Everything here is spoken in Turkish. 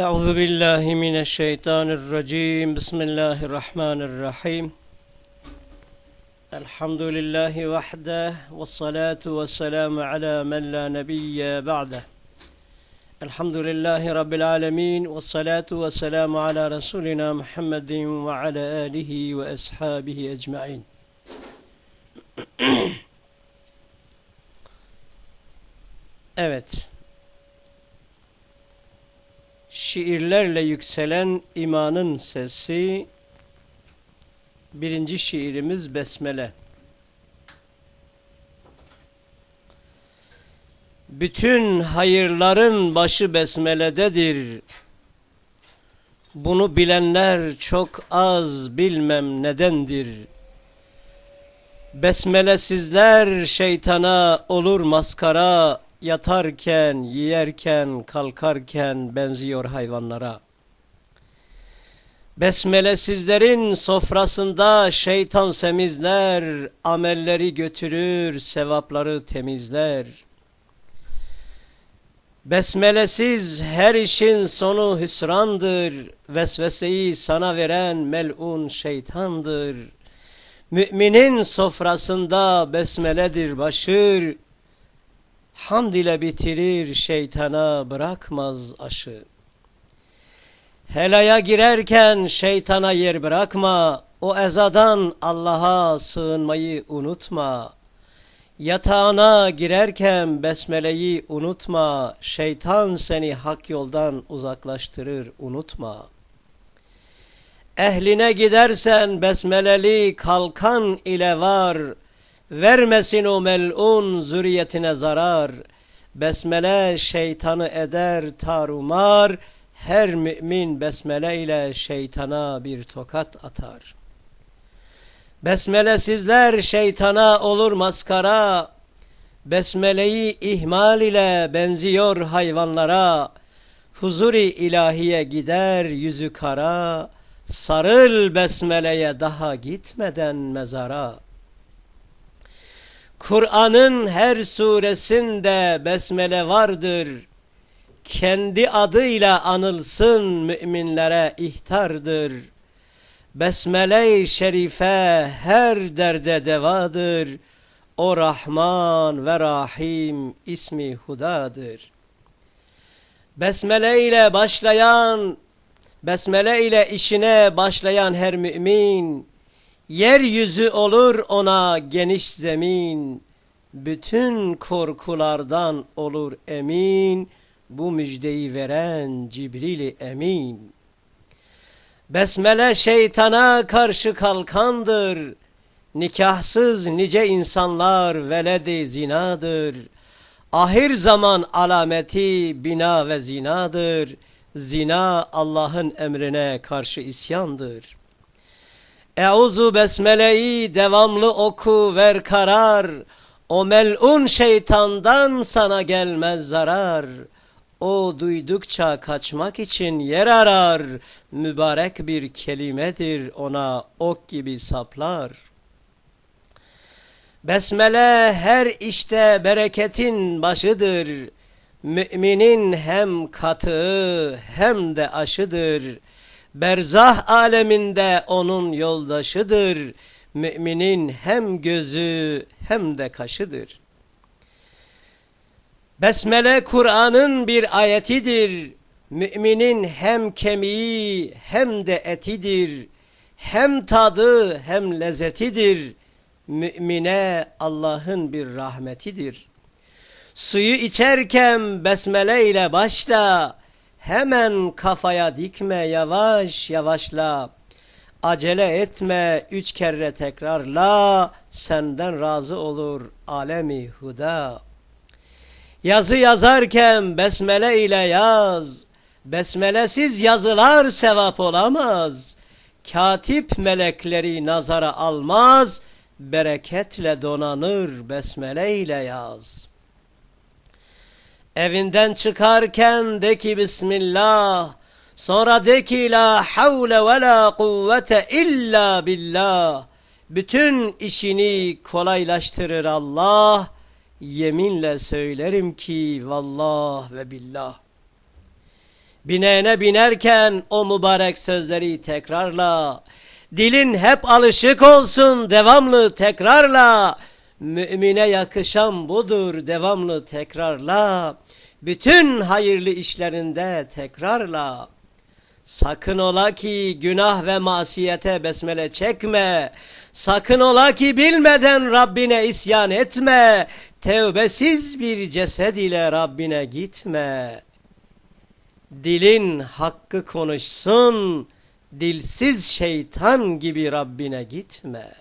أعوذ بالله من الشيطان الرجيم بسم الله الرحمن الرحيم الحمد لله وحده والصلاة والسلام على من لا نبي بعده الحمد لله رب العالمين والصلاة والسلام على رسولنا محمد وعلى آله وأصحابه أجمعين Evet. Şiirlerle yükselen imanın sesi birinci şiirimiz Besmele. Bütün hayırların başı besmelededir. Bunu bilenler çok az bilmem nedendir. Besmelesizler şeytana olur maskara, yatarken, yiyerken, kalkarken benziyor hayvanlara. Besmelesizlerin sofrasında şeytan semizler, amelleri götürür, sevapları temizler. Besmelesiz her işin sonu hüsrandır, vesveseyi sana veren melun şeytandır. Müminin sofrasında besmeledir başır, Hamd ile bitirir şeytana bırakmaz aşı. Helaya girerken şeytana yer bırakma, o ezadan Allah'a sığınmayı unutma. Yatağına girerken besmeleyi unutma, şeytan seni hak yoldan uzaklaştırır unutma. Ehline gidersen besmeleli kalkan ile var, Vermesin o melun zürriyetine zarar. Besmele şeytanı eder tarumar. Her mümin besmele ile şeytana bir tokat atar. Besmelesizler şeytana olur maskara. Besmeleyi ihmal ile benziyor hayvanlara. Huzuri ilahiye gider yüzü kara. Sarıl besmeleye daha gitmeden mezara.'' Kur'an'ın her suresinde besmele vardır. Kendi adıyla anılsın müminlere ihtardır. Besmele-i şerife her derde devadır. O Rahman ve Rahim ismi hudadır. Besmele ile başlayan, besmele ile işine başlayan her mümin, Yeryüzü olur ona geniş zemin, bütün korkulardan olur emin, bu müjdeyi veren Cibril emin. Besmele şeytana karşı kalkandır, nikahsız nice insanlar veledi zinadır. Ahir zaman alameti bina ve zinadır, zina Allah'ın emrine karşı isyandır.'' Euzu besmeleyi devamlı oku ver karar. O melun şeytandan sana gelmez zarar. O duydukça kaçmak için yer arar. Mübarek bir kelimedir ona ok gibi saplar. Besmele her işte bereketin başıdır. Müminin hem katı hem de aşıdır.'' Berzah aleminde onun yoldaşıdır. Müminin hem gözü hem de kaşıdır. Besmele Kur'an'ın bir ayetidir. Müminin hem kemiği hem de etidir. Hem tadı hem lezzetidir. Mümine Allah'ın bir rahmetidir. Suyu içerken besmele ile başla. Hemen kafaya dikme yavaş yavaşla. Acele etme üç kere tekrarla. Senden razı olur alemi huda. Yazı yazarken besmele ile yaz. Besmelesiz yazılar sevap olamaz. Katip melekleri nazara almaz. Bereketle donanır besmele ile yaz.'' Evinden çıkarken de ki Bismillah. Sonra de ki la havle ve la kuvvete illa billah. Bütün işini kolaylaştırır Allah. Yeminle söylerim ki vallah ve billah. Bineğine binerken o mübarek sözleri tekrarla. Dilin hep alışık olsun devamlı tekrarla. Mümine yakışan budur devamlı tekrarla. Bütün hayırlı işlerinde tekrarla. Sakın ola ki günah ve masiyete besmele çekme. Sakın ola ki bilmeden Rabbine isyan etme. Tevbesiz bir cesed ile Rabbine gitme. Dilin hakkı konuşsun. Dilsiz şeytan gibi Rabbine gitme.